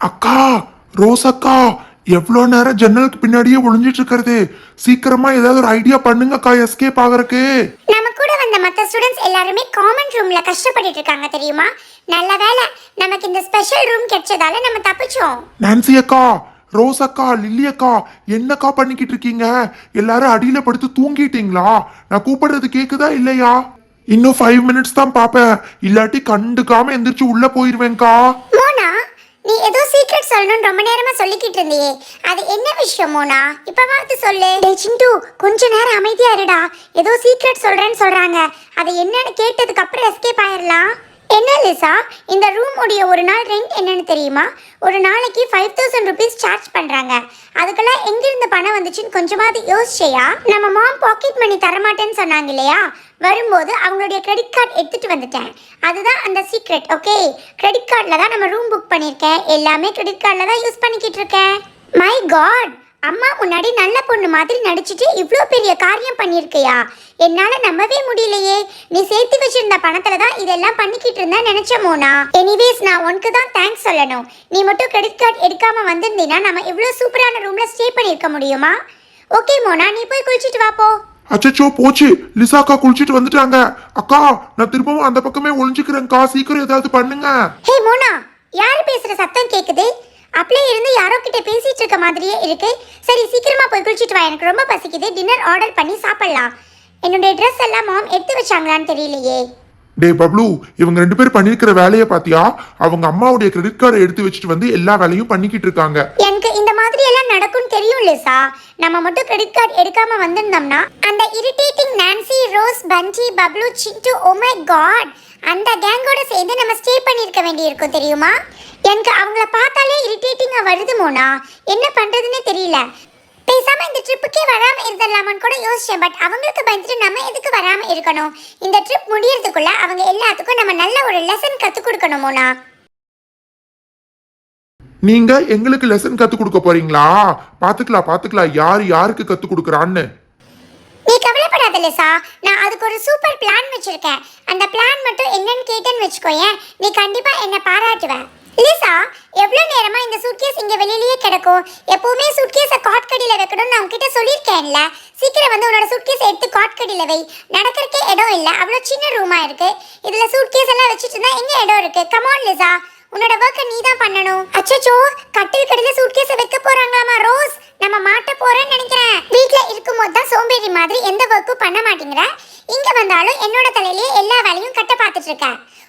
அக்கா ரோஸ் அக்கா எவ்வளோ நேரம் ஜன்னலுக்கு பின்னாடியே ஒளிஞ்சிட்டு இருக்கிறது சீக்கிரமா ஏதாவது ஒரு ஐடியா பண்ணுங்கக்கா எஸ்கேப் ஆகறக்கு. நம்ம கூட வந்த மற்ற ஸ்டூடெண்ட்ஸ் எல்லாருமே காமன் ரூம்ல கஷ்டப்பட்டுட்டு இருக்காங்க தெரியுமா? நல்ல வேளை நமக்கு இந்த ஸ்பெஷல் ரூம் கிடைச்சதால நம்ம தப்பிச்சோம். நான்சி அக்கா லில்லி அக்கா என்னக்கா பண்ணிக்கிட்டு இருக்கீங்க? எல்லாரும் அடியில படுத்து தூங்கிட்டீங்களா? நான் கூப்பிடுறது கேக்குதா இல்லையா? இன்னும் ஃபைவ் மினிட்ஸ் தான் பாப்பேன். இல்லாட்டி கண்டுக்காம எந்திரிச்சு உள்ள போயிருவேன்க்கா. மோனா நீ ஏதோ சீக்ரெட் சொல்லணும்னு ரொம்ப நேரமா சொல்லிக்கிட்டு இருந்தியே. அது என்ன விஷயம் மோனா? இப்பவாவது சொல்லு. டேய் சிண்டு கொஞ்ச நேரம் அமைதியா இருடா. ஏதோ சீக்ரெட் சொல்றேன்னு சொல்றாங்க. அது என்னன்னு கேட்டதுக்கு அப்புறம் எஸ்கேப் ஆயிரலாம். என்ன லிசா? இந்த ரூம் உடைய ஒரு நாள் ரெண்ட் என்னன்னு தெரியுமா? ஒரு நாளைக்கு ஃபைவ் தௌசண்ட் ருபீஸ் சார்ஜ் பண்றாங்க. அதுக்கெல்லாம் எங்கிருந்து பணம் வந்துச்சுன்னு கொஞ்சமாவது யோசிச்சையா? நம்ம மாம் பாக்கெட் மணி தரமாட்டேன்னு சொன்னாங்க இல்லையா? வரும்போது அவங்களுடைய கிரெடிட் கார்டு எடுத்துட்டு வந்துட்டேன். அதுதான் அந்த சீக்ரெட் ஓகே கிரெடிட் கார்டில் தான் நம்ம ரூம் புக் பண்ணியிருக்கேன். எல்லாமே கிரெடிட் கார்டில் தான் யூஸ் பண்ணிக்கிட்டு இருக்கேன். மை காட் அம்மா முன்னாடி நல்ல பொண்ணு மாதிரி நடிச்சிட்டு இவ்வளோ பெரிய காரியம் பண்ணியிருக்கியா? என்னால் நம்பவே முடியலையே. நீ சேர்த்து வச்சிருந்த பணத்தில் தான் இதெல்லாம் பண்ணிக்கிட்டு இருந்தா நினைச்ச மோனா. எனிவேஸ் நான் உனக்கு தான் தேங்க்ஸ் சொல்லணும். நீ மட்டும் கிரெடிட் கார்டு எடுக்காம வந்திருந்தீன்னா நம்ம இவ்வளோ சூப்பரான ரூமில் ஸ்டே பண்ணியிருக்க முடியுமா? ஓகே மோனா நீ போய் குளிச்சிட்டு வாப்போ அச்சச்சோ போச்சு. லிசா அக்கா குளிச்சிட்டு வந்துட்டாங்க. அக்கா நான் திரும்பவும் அந்த பக்கமே ஒளிஞ்சுக்கிறேன்க்கா. சீக்கிரம் ஏதாவது பண்ணுங்க. ஹே மோனா யார் பேசுற சத்தம் கேக்குது? அப்படியே இருந்து யாரோ கிட்ட பேசிட்டு இருக்க மாதிரியே இருக்கு. சரி சீக்கிரமா போய் குளிச்சிட்டு வா. எனக்கு ரொம்ப பசிக்குது. டின்னர் ஆர்டர் பண்ணி சாப்பிடலாம். என்னுடைய ட்ரெஸ் எல்லாம் மாம் எடுத்து வச்சாங்களான்னு தெரியலையே. டே பப்ளு இவங்க ரெண்டு பேரும் பண்ணிருக்கிற வேலையை பாத்தியா? அவங்க அம்மாவுடைய கிரெடிட் கார்டை எடுத்து வச்சுட்டு வந்து எல்லா வேலையும் பண்ணிக்கிட்டு இருக்காங்க. எனக்கு மாதிரி எல்லாம் நடக்கும்னு தெரியும் லிசா நம்ம மட்டும் கிரெடிட் கார்டு எடுக்காம வந்திருந்தோம்னா அந்த irritating Nancy Rose பஞ்சி Bablu Chittu oh my god அந்த கேங்கோட சேர்ந்து நம்ம ஸ்டே பண்ணியிருக்க வேண்டியிருக்கும் தெரியுமா? எனக்கு அவங்கள பார்த்தாலே இரிட்டேட்டிங்காக வருது மோனா. என்ன பண்ணுறதுன்னே தெரியல. பேசாம இந்த ட்ரிப்புக்கே வராம இருந்துடலாமான்னு கூட யோசிச்சேன் பட் அவங்களுக்கு பயந்துட்டு நம்ம எதுக்கு வராம இருக்கணும்? இந்த ட்ரிப் முடியறதுக்குள்ள அவங்க எல்லாத்துக்கும் நம்ம நல்ல ஒரு லெசன் கற்றுக் கொடுக்கணுமோனா நீங்க எங்களுக்கு லெசன் கத்து கொடுக்க போறீங்களா? பாத்துக்கலாம் பாத்துக்கலாம். யார் யாருக்கு கத்து கொடுக்கறான்னு. நீ கவலைப்படாத லிசா. நான் அதுக்கு ஒரு சூப்பர் பிளான் வச்சிருக்கேன். அந்த பிளான் மட்டும் என்னன்னு கேட்டேன்னு வச்சுக்கோயேன். நீ கண்டிப்பா என்ன பாராட்டுவ. லிசா எவ்வளவு நேரமா இந்த சூட்கேஸ் இங்க வெளியிலேயே கிடக்கும்? எப்பவுமே சூட்கேஸை காட்கடியில வைக்கணும்னு நான் உன்கிட்ட சொல்லியிருக்கேன்ல. சீக்கிரம் வந்து உன்னோட சூட்கேஸ் எடுத்து காட்கடியில வை. நடக்கிறக்கே இடம் இல்ல. அவ்வளவு சின்ன ரூமா இருக்கு. இதுல சூட்கேஸ் எல்லாம் வச்சுட்டு இருந்தா எங்க இடம் இருக்கு? Come on Lisa. உன்னோட ஒர்க்கை நீ தான் பண்ணணும். அச்சச்சோ கட்டில் கடையில சூட்கேஸ் வைக்க போறாங்களாமா ரோஸ்? நம்ம மாட்ட போறேன்னு நினைக்கிறேன். வீட்ல இருக்கும்போது தான் சோம்பேறி மாதிரி எந்த ஒர்க்கும் பண்ண மாட்டேங்கிற. இங்க வந்தாலும் என்னோட தலையிலேயே எல்லா வேலையும் கட்ட பார்த்துட்டு இருக்க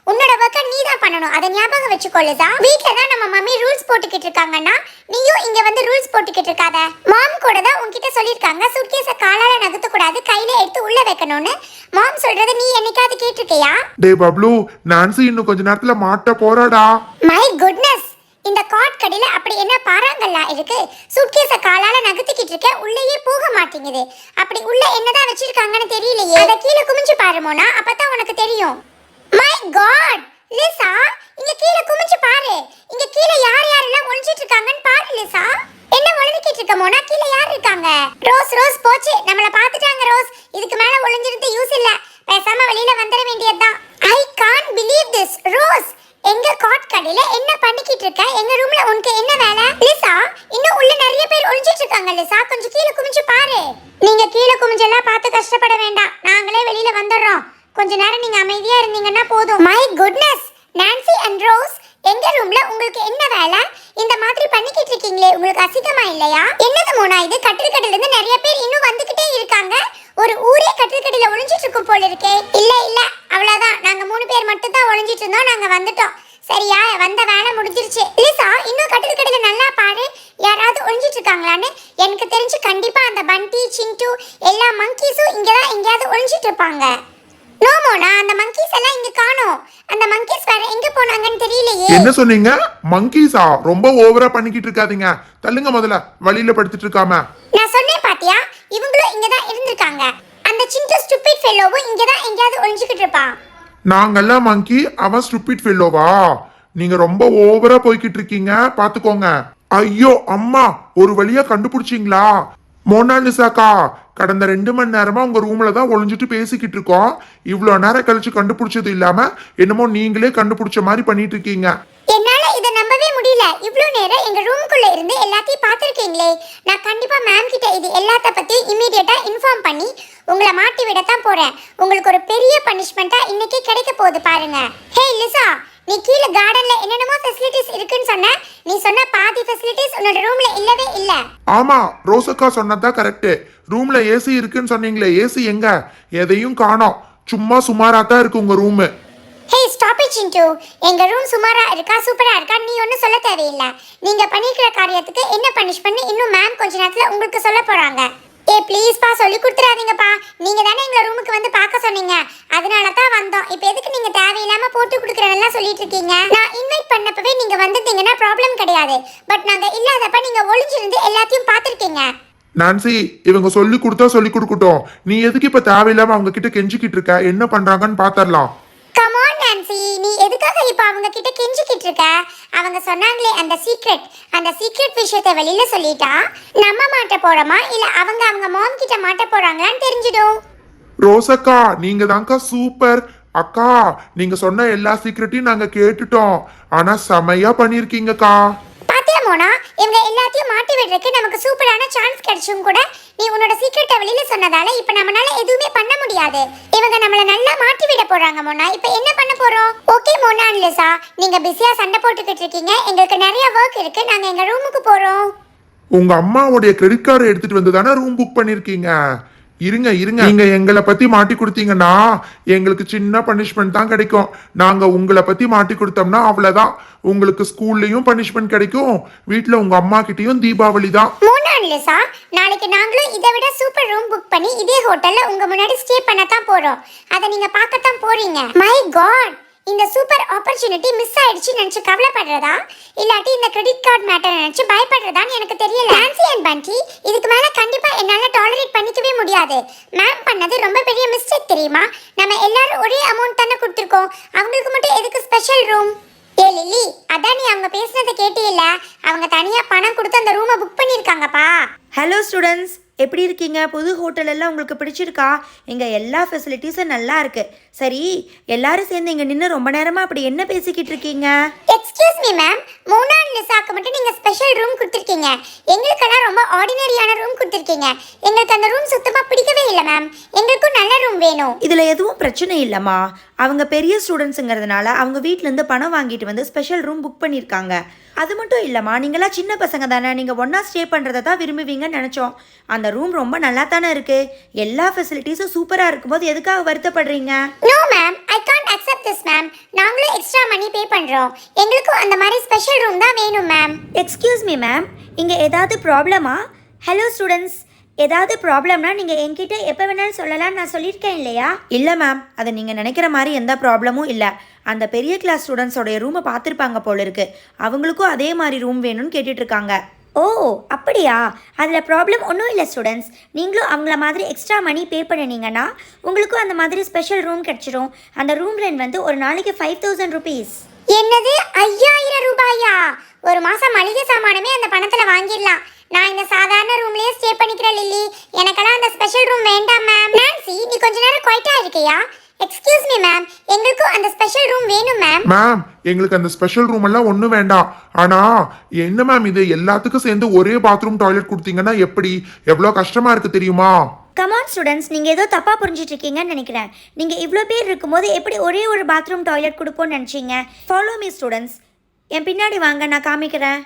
உன்னோட ஒர்க்கை நீ தான் பண்ணணும். அதை ஞாபகம் வச்சுக்கொள்ளுதா வீட்ல தான் நம்ம மம்மி ரூல்ஸ் போட்டுக்கிட்டு இருக்காங்கன்னா நீயும் இங்க வந்து ரூல்ஸ் போட்டுக்கிட்டு இருக்காத. மாம் கூட தான் உன்கிட்ட சொல்லியிருக்காங்க. சூட்கேஸை காலால நகர்த்த கூடாது கையில எடுத்து உள்ள வைக்கணும்னு. மாம் சொல்றதை நீ என்னைக்காவது கேட்டிருக்கியா? டே பப்ளு நான்சி இன்னும் கொஞ்ச நேரத்துல மாட்ட போறாடா. மை குட்னஸ் இந்த காட் கடையில அப்படி என்ன பாறாங்கல்லா இருக்கு? சூட்கேஸ காலால நகர்த்திக்கிட்டு இருக்க உள்ளேயே போக மாட்டேங்குது. அப்படி உள்ள என்னதான் வச்சிருக்காங்கன்னு தெரியலையே. அத கீழே குமிஞ்சு பாரு மோனா. அப்பதான் உனக்கு தெரியும். மை காட் லிசா இங்க கீழே குமிஞ்சு பாரு. இங்க கீழே யார் யாரெல்லாம் ஒளிஞ்சிட்டு இருக்காங்கன்னு பாரு லிசா. என்ன ஒளிஞ்சிட்டு இருக்க மோனா? கீழே யார் இருக்காங்க? ரோஸ் ரோஸ் போச்சு. நம்மள பாத்துட்டாங்க ரோஸ். இதுக்கு மேல ஒளிஞ்சிருந்து யூஸ் இல்ல. பேசாம வெளியில வந்துட வேண்டியதுதான் I can't believe this Rose எங்க காட் கடையில என்ன பண்ணிக்கிட்டு இருக்க எங்க ரூம்ல உனக்கு என்ன வேலை லிசா இன்னும் உள்ள நிறைய பேர் ஒளிஞ்சிட்டு இருக்காங்க லிசா கொஞ்சம் கீழே குமிஞ்சு பாரு நீங்க கீழே குமிஞ்செல்லாம் பார்த்து கஷ்டப்பட வேண்டாம் நாங்களே வெளியில வந்துடுறோம் கொஞ்ச நேரம் நீங்க அமைதியா இருந்தீங்கன்னா போதும் my goodness Nancy and Rose எங்க ரூம்ல உங்களுக்கு என்ன வேலை இந்த மாதிரி பண்ணிக்கிட்டு இருக்கீங்களே உங்களுக்கு அசிங்கமா இல்லையா? என்னது மோனா இது? கட்டில்கடையில இருந்து நிறைய பேர் இன்னும் வந்துகிட்டே இருக்காங்க. ஒரு ஊரே கட்டில்கடையில ஒளிஞ்சிட்டு இருக்கும் போல இருக்கே. இல்ல இல்ல. அவ்வளவுதான். நாங்க மூணு பேர் மட்டும் தான் ஒளிஞ்சிட்டு இருந்தோம். நாங்க வந்துட்டோம். சரியா? வந்த வேலை முடிஞ்சிருச்சு. லிசா இன்னும் கட்டில்கடையில நல்லா பாரு. யாராவது ஒளிஞ்சிட்டு இருக்காங்களான்னு எனக்கு தெரிஞ்சு கண்டிப்பா அந்த பண்டி சிண்டு எல்லா மங்கீஸும் இங்கதான் எங்கேயாவது ஒளிஞ்சிட்டு இருப்பாங்க. நோ மோனா அந்த மங்கீஸ் எல்லாம் இங்க காணோம். அந்த மங்கீஸ் வேற எங்க போனாங்கன்னு தெரியலையே. என்ன சொன்னீங்க? மங்கீஸா ரொம்ப ஓவரா பண்ணிக்கிட்டு இருக்காதீங்க. தள்ளுங்க முதல்ல. வழியில படுத்துட்டு இருக்காம. நான் சொன்னேன் பாத்தியா? இவங்களும் இங்க தான் இருந்திருக்காங்க. அந்த சிண்டு ஸ்டூபிட் ஃபெல்லோவும் இங்க தான் எங்கேயாவது ஒளிஞ்சுக்கிட்டு இருப்பான். நாங்கெல்லாம் மங்கி அவன் ஸ்டூபிட் ஃபெல்லோவா நீங்க ரொம்ப ஓவரா போய்கிட்டு இருக்கீங்க. பாத்துக்கோங்க. ஐயோ அம்மா ஒரு வழியா கண்டுபிடிச்சீங்களா? மோனாலிசாக்கா கடந்த ரெண்டு மணி நேரமாக உங்கள் ரூமில் தான் ஒளிஞ்சிட்டு பேசிக்கிட்டு இருக்கோம். இவ்வளோ நேரம் கழிச்சு கண்டுபிடிச்சது இல்லாமல் என்னமோ நீங்களே கண்டுபிடிச்ச மாதிரி பண்ணிட்டு இருக்கீங்க. என்னால இதை நம்பவே முடியல. இவ்வளோ நேரம் எங்க ரூமுக்குள்ள இருந்து எல்லாத்தையும் பார்த்துருக்கீங்களே. நான் கண்டிப்பா மேம் கிட்ட இது எல்லாத்த பத்தி இமீடியட்டா இன்ஃபார்ம் பண்ணி உங்களை மாட்டி விடத்தான் போறேன். உங்களுக்கு ஒரு பெரிய பனிஷ்மெண்ட்டாக இன்னைக்கு கிடைக்க போகுது பாருங்க. Hey Lisa! நீ கீழே கார்டன்ல என்னென்னமோ ஃபெசிலிட்டிஸ் இருக்குன்னு சொன்ன நீ சொன்ன பாதி ஃபெசிலிட்டிஸ் உன்னோட ரூம்ல இல்லவே இல்ல. ஆமா ரோசக்கா சொன்னதுதான் கரெக்ட் ரூம்ல ஏசி இருக்குன்னு சொன்னீங்களே ஏசி எங்க? எதையும் காணோம். சும்மா சுமாரா தான் இருக்கு உங்க room hey stop it Sindhu எங்க ரூம் சுமாரா இருக்கா சூப்பரா இருக்கா நீ ஒன்றும் சொல்ல தேவையில்லை. நீங்க பண்ணிக்கிற காரியத்துக்கு என்ன பனிஷ்மெண்ட் இன்னும் மேம் கொஞ்ச நேரத்துல உங்களுக்கு சொல்ல போறாங்க. ஏ ப்ளீஸ்ப்பா சொல்லி கொடுத்துறாதீங்கப்பா நீங்க தானே எங்க ரூமுக்கு வந்து பார்க்க சொன்னீங்க அதனால தான் வந்தோம் இப்போ எதுக்கு நீங்க தேவையில்லாம கொடுக்குறதெல்லாம் சொல்லிட்டு இருக்கீங்க நான் இன்வைட் பண்ணப்பவே நீங்க வந்திருந்தீங்கன்னா ப்ராப்ளம் கிடையாது. பட் நாங்க இல்லாதப்ப நீங்க ஒளிஞ்சிருந்து எல்லாத்தையும் பார்த்துருக்கீங்க. நான்சி இவங்க சொல்லி கொடுத்தா சொல்லி கொடுக்கட்டும். நீ எதுக்கு இப்ப தேவையில்லாம அவங்க கிட்ட கெஞ்சிக்கிட்டு இருக்க? என்ன பண்றாங்கன்னு பாத்தரலாம். கமான் நான்சி நீ எதுக்காக இப்போ அவங்க கிட்ட கெஞ்சிக்கிட்டு இருக்க? அவங்க சொன்னாங்களே அந்த சீக்ரெட் அந்த சீக்ரெட் விஷயத்தை வெளியில சொல்லிட்டா நம்ம மாட்ட போறோமா? இல்ல அவங்க அவங்க மாம் கிட்ட மாட்ட போறாங்களான்னு தெரிஞ்சிடும். ரோசக்கா நீங்க தான்க்கா சூப்பர் அக்கா நீங்க சொன்ன எல்லா சீக்கிரட்டையும் நாங்க கேட்டுட்டோம். ஆனா செமையா பண்ணிருக்கீங்கக்கா. பாத்தியா மோனா? இவங்க எல்லாத்தையும் மாட்டி விடுறதுக்கு நமக்கு சூப்பரான சான்ஸ் கிடைச்சும் கூட. நீ உன்னோட சீக்ரெட்டை வெளியில சொன்னதால இப்ப நம்மளால எதுவுமே பண்ண முடியாது. இவங்க நம்மள நல்லா மாட்டி விட போறாங்க மோனா. இப்ப என்ன பண்ண போறோம்? ஓகே மோனா லிசா நீங்க பிஸியா சண்டை போட்டுக்கிட்டு இருக்கீங்க. எங்களுக்கு நிறைய ஒர்க் இருக்கு. நாங்க எங்க ரூமுக்கு போறோம். உங்க அம்மாவுடைய கிரெடிட் கார்டு எடுத்துட்டு வந்து தானே ரூம் புக் பண்ணிருக்கீங்க? இருங்க இருங்க. நீங்க எங்களை பத்தி மாட்டி கொடுத்தீங்கன்னா எங்களுக்கு சின்ன பனிஷ்மெண்ட் தான் கிடைக்கும். நாங்க உங்களை பத்தி மாட்டி கொடுத்தோம்னா அவ்வளவுதான். உங்களுக்கு ஸ்கூல்லயும் பனிஷ்மெண்ட் கிடைக்கும். வீட்ல உங்க அம்மா கிட்டயும் தீபாவளி தான். Mona Lisa. நாளைக்கு நாங்களும் இதை விட சூப்பர் ரூம் புக் பண்ணி இதே ஹோட்டல்ல உங்க முன்னாடி ஸ்டே பண்ண தான் போறோம். அதை நீங்க பார்க்கத்தான் போறீங்க. மை காட் இந்த சூப்பர் ஆப்பர்ச்சுனிட்டி மிஸ் ஆயிடுச்சு நினைச்சு கவலைப்படுறதா? இல்லாட்டி இந்த கிரெடிட் கார்டு மேட்டர் நினைச்சு பயப்படுறதான்னு எனக்கு தெரியல. நான்சி அண்ட் பண்டி இதுக்கு மேல கண்டிப்பா என்னால டாலரேட் முடியாது மேம் பண்ணது ரொம்ப பெரிய மிஸ்டேக் தெரியுமா? நம்ம எல்லாரும் ஒரே அமௌண்ட் தானே கொடுத்துருக்கோம். அவங்களுக்கு மட்டும் எதுக்கு ஸ்பெஷல் ரூம் ஏ லில்லி அதான் நீ அவங்க பேசுனதை கேட்டியில்ல அவங்க தனியா பணம் கொடுத்து அந்த ரூமை புக் பண்ணிருக்காங்கப்பா ஹலோ ஸ்டூடெண்ட்ஸ் எப்படி இருக்கீங்க? புது ஹோட்டல் எல்லாம் உங்களுக்கு பிடிச்சிருக்கா? இங்கே எல்லா ஃபெசிலிட்டிஸும் நல்லா இருக்கு. சரி எல்லாரும் சேர்ந்து இங்கே நின்று ரொம்ப நேரமாக அப்படி என்ன பேசிக்கிட்டு இருக்கீங்க? எக்ஸ்கியூஸ் மீ மேம் மூணான் லிசாக்கு மட்டும் நீங்க ஸ்பெஷல் ரூம் கொடுத்துருக்கீங்க. எங்களுக்கெல்லாம் ரொம்ப ஆர்டினரியான ரூம் கொடுத்துருக்கீங்க. எங்களுக்கு அந்த ரூம் சுத்தமா பிடிக்கவே இல்லை மேம் எங்களுக்கும் நல்ல ரூம் வேணும். இதில் எதுவும் பிரச்சனை இல்லைம்மா. அவங்க பெரிய ஸ்டூடெண்ட்ஸுங்கிறதுனால அவங்க வீட்டிலேருந்து பணம் வாங்கிட்டு வந்து ஸ்பெஷல் ரூம் புக் பண்ணியிருக்காங்க. அது மட்டும் இல்லைம்மா நீங்களாம் சின்ன பசங்க தானே நீங்கள் ஒன்றா ஸ்டே பண்ணுறதை தான் விரும்புவீங்கன்னு நினச்சோம். அந்த ரூம் ரொம்ப நல்லா தானே இருக்குது எல்லா ஃபெசிலிட்டிஸும் சூப்பராக இருக்கும்போது எதுக்காக வருத்தப்படுறீங்க? No ma'am I can't accept this ma'am நாங்களும் எக்ஸ்ட்ரா மணி பே பண்றோம். எங்களுக்கும் அந்த மாதிரி ஸ்பெஷல் ரூம் தான் வேணும் மேம் எக்ஸ்கியூஸ் மீ மேம் இங்கே ஏதாவது ப்ராப்ளமா ஹலோ ஸ்டூடெண்ட்ஸ் ஏதாவது ப்ராப்ளம்னா நீங்கள் என்கிட்ட எப்போ வேணாலும் சொல்லலாம் நான் சொல்லியிருக்கேன் இல்லையா? இல்லை மேம் அதை நீங்கள் நினைக்கிற மாதிரி எந்த ப்ராப்ளமும் இல்லை. அந்த பெரிய கிளாஸ் ஸ்டூடெண்ட்ஸோடைய ரூமை பார்த்துருப்பாங்க போல இருக்கு. அவங்களுக்கும் அதே மாதிரி ரூம் வேணும்னு கேட்டுட்டு இருக்காங்க ஓ அப்படியா? அதில் ப்ராப்ளம் ஒன்றும் இல்லை ஸ்டூடெண்ட்ஸ் நீங்களும் அவங்கள மாதிரி எக்ஸ்ட்ரா மணி பே பண்ணினீங்கன்னா உங்களுக்கும் அந்த மாதிரி ஸ்பெஷல் ரூம் கிடச்சிரும். அந்த ரூம் ரெண்ட் வந்து ஒரு நாளைக்கு ஃபைவ் தௌசண்ட் ருபீஸ் என்னது? ஐயாயிரம் ரூபாயா? ஒரு மாசம் மளிகை சாமானுமே அந்த பணத்துல வாங்கிடலாம். நான் இந்த சாதாரண ரூம்லயே ஸ்டே பண்ணிக்கிறேன் லில்லி. எனக்கெல்லாம் அந்த ஸ்பெஷல் ரூம் வேண்டாம் மேம் நான்சி நீ கொஞ்ச நேரம் குவைட்டா இருக்கியா? எக்ஸ்கியூஸ் மீ மேம் எங்களுக்கும் அந்த ஸ்பெஷல் ரூம் வேணும் மேம் மேம் எங்களுக்கு அந்த ஸ்பெஷல் ரூம் எல்லாம் ஒண்ணும் வேண்டாம். ஆனா என்ன மேம் இது? எல்லாத்துக்கும் சேர்ந்து ஒரே பாத்ரூம் டாய்லெட் கொடுத்தீங்கன்னா எப்படி? எவ்வளவு கஷ்டமா இருக்கு தெரியுமா? கமான் ஸ்டூடெண்ட்ஸ் நீங்கள் ஏதோ தப்பாக புரிஞ்சிட்டு இருக்கீங்கன்னு நினைக்கிறேன். நீங்கள் இவ்வளோ பேர் இருக்கும்போது எப்படி ஒரே ஒரு பாத்ரூம் டாய்லெட் கொடுப்போம்னு நினச்சிங்க? ஃபாலோ மீ ஸ்டூடெண்ட்ஸ் என் பின்னாடி வாங்க நான் காமிக்கிறேன்.